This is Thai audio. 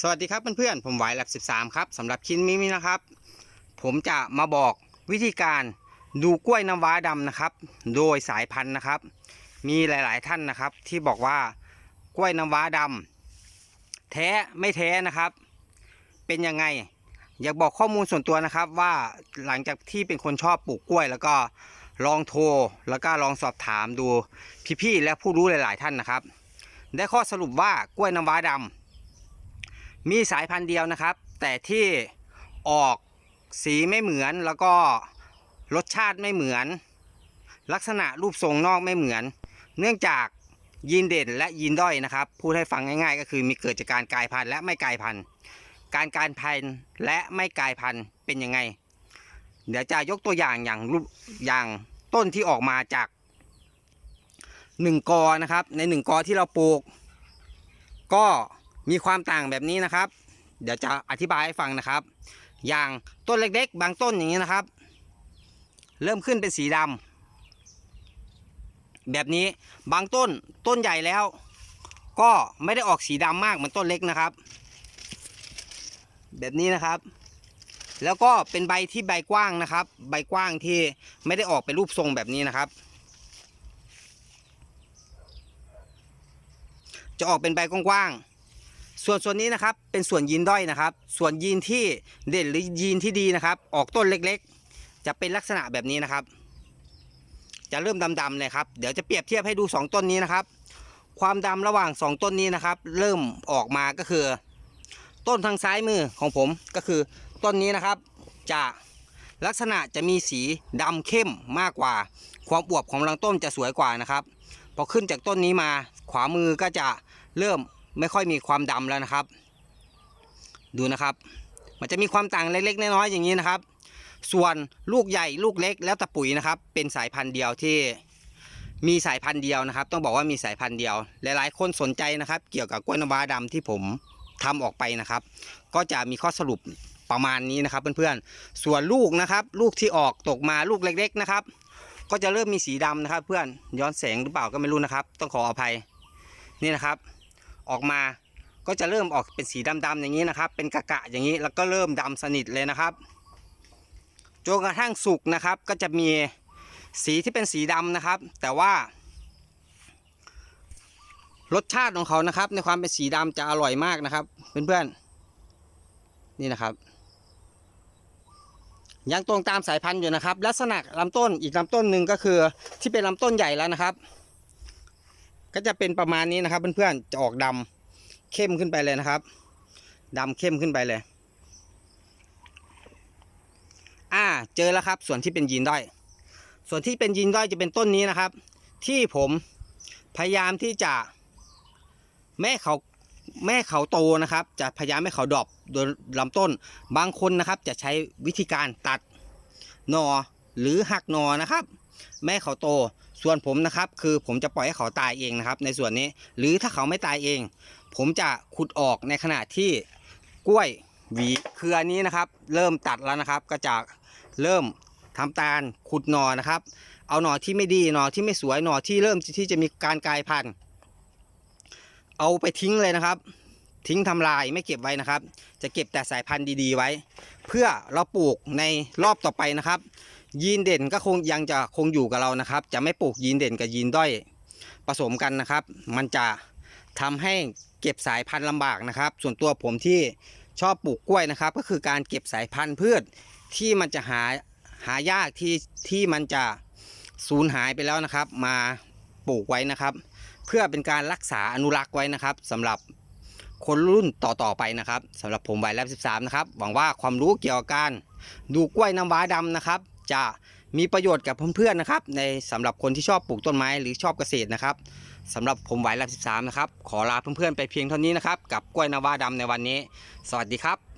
สวัสดีครับเพื่อนๆผมไหวแลบ13 ครับสำหรับคลิปนี้นะครับ ผมจะมาบอกวิธีการดูกล้วยน้ำว้าดำนะครับ โดยสายพันธุ์นะครับ มีหลายๆท่านนะครับ ที่บอกว่ากล้วยน้ำว้าดำแท้ไม่แท้นะครับ เป็นยังไง อยากบอกข้อมูลส่วนตัวนะครับว่าหลังจากที่เป็นคนชอบปลูกกล้วย แล้วก็ลองโทรแล้วก็ลองสอบถามดูพี่ๆและผู้รู้หลาย ๆ ท่านนะครับ ได้ข้อสรุปว่ากล้วยน้ำว้าดำ มีสายพันธุ์เดียวนะครับ แต่ที่ออกสีไม่เหมือนแล้วก็รสชาติไม่เหมือน ลักษณะรูปทรงนอกไม่เหมือน เนื่องจากยีนเด่นและยีนด้อยนะครับพูดให้ฟังง่ายๆ ก็คือมีเกิดจากการกลายพันธุ์และไม่กลายพันธุ์ การกลายพันธุ์และไม่กลายพันธุ์เป็นยังไง เดี๋ยวจะยกตัวอย่างอย่างรูปอย่างต้นที่ออกมาจากหนึ่งกอนะครับในหนึ่งกอที่เราปลูก ก็ มีความต่างแบบนี้นะครับ เดี๋ยวจะอธิบายให้ฟังนะครับ อย่างต้นเล็กๆ บางต้นอย่างนี้นะครับ เริ่มขึ้นเป็นสีดำแบบนี้บางต้นต้นใหญ่แล้ว ก็ไม่ได้ออกสีดำมากเหมือนต้นเล็กนะครับ แบบนี้นะครับ แล้วก็เป็นใบที่ใบกว้างนะครับ ใบกว้างที่ไม่ได้ออกเป็นรูปทรงแบบนี้นะครับจะออกเป็นใบกว้าง ส่วนส่วนนี้นะครับเป็นส่วนยีนด้อยนะครับ ส่วนยีนที่เด่นหรือยีนที่ดีนะครับ ออกต้นเล็กๆ จะเป็นลักษณะแบบนี้นะครับ จะเริ่มดำๆเลยครับเดี๋ยวจะเปรียบเทียบให้ดู 2 ต้นนี้นะครับ ความดำระหว่าง 2 ต้นนี้นะครับ เริ่มออกมาก็คือ ต้นทางซ้ายมือของผมก็คือต้นนี้นะครับ จะลักษณะจะมีสีดำเข้มมากกว่า ความอวบของลำต้นจะสวยกว่านะครับพอขึ้นจากต้นนี้มาขวามือก็จะเริ่ม ไม่ค่อยมีความดำแล้วนะครับ ดูนะครับ มันจะมีความต่างเล็กๆน้อยๆอย่างนี้นะครับ ส่วนลูกใหญ่ลูกเล็กแล้วต่ปุ๋ยนะครับ เป็นสายพันธุ์เดียวที่มีสายพันธุ์เดียวนะครับ ต้องบอกว่ามีสายพันธุ์เดียว หลายๆ คนสนใจนะครับ เกี่ยวกับกล้วยนวาดำที่ผมทำออกไปนะครับ ก็จะมีข้อสรุปประมาณนี้นะครับเพื่อนๆ ส่วนลูกนะครับ ลูกที่ออกตกมาลูกเล็ก ๆนะครับ ก็จะเริ่มมีสีดำนะครับ เพื่อนย้อนแสงหรือเปล่าก็ไม่รู้นะครับ ต้องขออภัยนี่นะครับ ออกมาก็จะเริ่มออกเป็นสีดำๆอย่างนี้นะครับ เป็นกะกะอย่างนี้แล้วก็เริ่มดำสนิทเลยนะครับจนกระทั่งสุกนะครับก็จะมีสีที่เป็นสีดำนะครับ แต่ว่ารสชาติของเขานะครับ ในความเป็นสีดำจะอร่อยมากนะครับ เพื่อนๆนี่นะครับ ยังตรงตามสายพันธุ์อยู่นะครับ ลักษณะลำต้นอีกลำต้นหนึ่งก็คือที่เป็นลำต้นใหญ่แล้วนะครับ ก็จะเป็นประมาณนี้นะครับเพื่อนๆจะออกดำเข้มขึ้นไปเลยนะครับดำเข้มขึ้นไปเลยอ่าเจอแล้วครับ ส่วนที่เป็นยีนด้อย ส่วนที่เป็นยีนด้อยจะเป็นต้นนี้นะครับ ที่ผมพยายามที่จะแม่เขาแม่เขาโตนะครับ จะพยายามให้เขาดอปโดยลำต้นบางคนนะครับ จะใช้วิธีการตัดหนอหรือหักหนอนะครับ แม่เขาโต ส่วนผมนะครับคือผมจะปล่อยให้เขาตายเองนะครับ ในส่วนนี้หรือถ้าเขาไม่ตายเอง ผมจะขุดออกในขณะที่กล้วยหวีเครือนี้นะครับ เริ่มตัดแล้วนะครับ ก็จะเริ่มทำการขุดหนอนะครับ เอาหนอที่ไม่ดีหนอที่ไม่สวยหนอที่เริ่มที่จะมีการกลายพันธุ์ เอาไปทิ้งเลยนะครับ ทิ้งทำลายไม่เก็บไว้นะครับ จะเก็บแต่สายพันธุ์ดีๆไว้ เพื่อเราปลูกในรอบต่อไปนะครับ ยีนเด่นก็คงยังจะคงอยู่กับเรานะครับ จะไม่ปลูกยีนเด่นกับยีนด้อยผสมกันนะครับ มันจะทำให้เก็บสายพันธุ์ลำบากนะครับ ส่วนตัวผมที่ชอบปลูกกล้วยนะครับ ก็คือการเก็บสายพันธุ์พืชที่มันจะหาหายากที่ที่มันจะสูญหายไปแล้วนะครับ มาปลูกไว้นะครับ เพื่อเป็นการรักษาอนุรักษ์ไว้นะครับสำหรับคนรุ่นต่อๆไปนะครับสำหรับผมวัยแลบ13 นะครับ หวังว่าความรู้เกี่ยวกับการดูกล้วยน้ำว้าดำนะครับ จะมีประโยชน์กับเพื่อนๆนะครับ ในสำหรับคนที่ชอบปลูกต้นไม้หรือชอบเกษตรนะครับสำหรับผมไหวลับ13นะครับขอลาเพื่อนๆไปเพียงเท่านี้นะครับกับกล้วยนาวาดำในวันนี้ สวัสดีครับ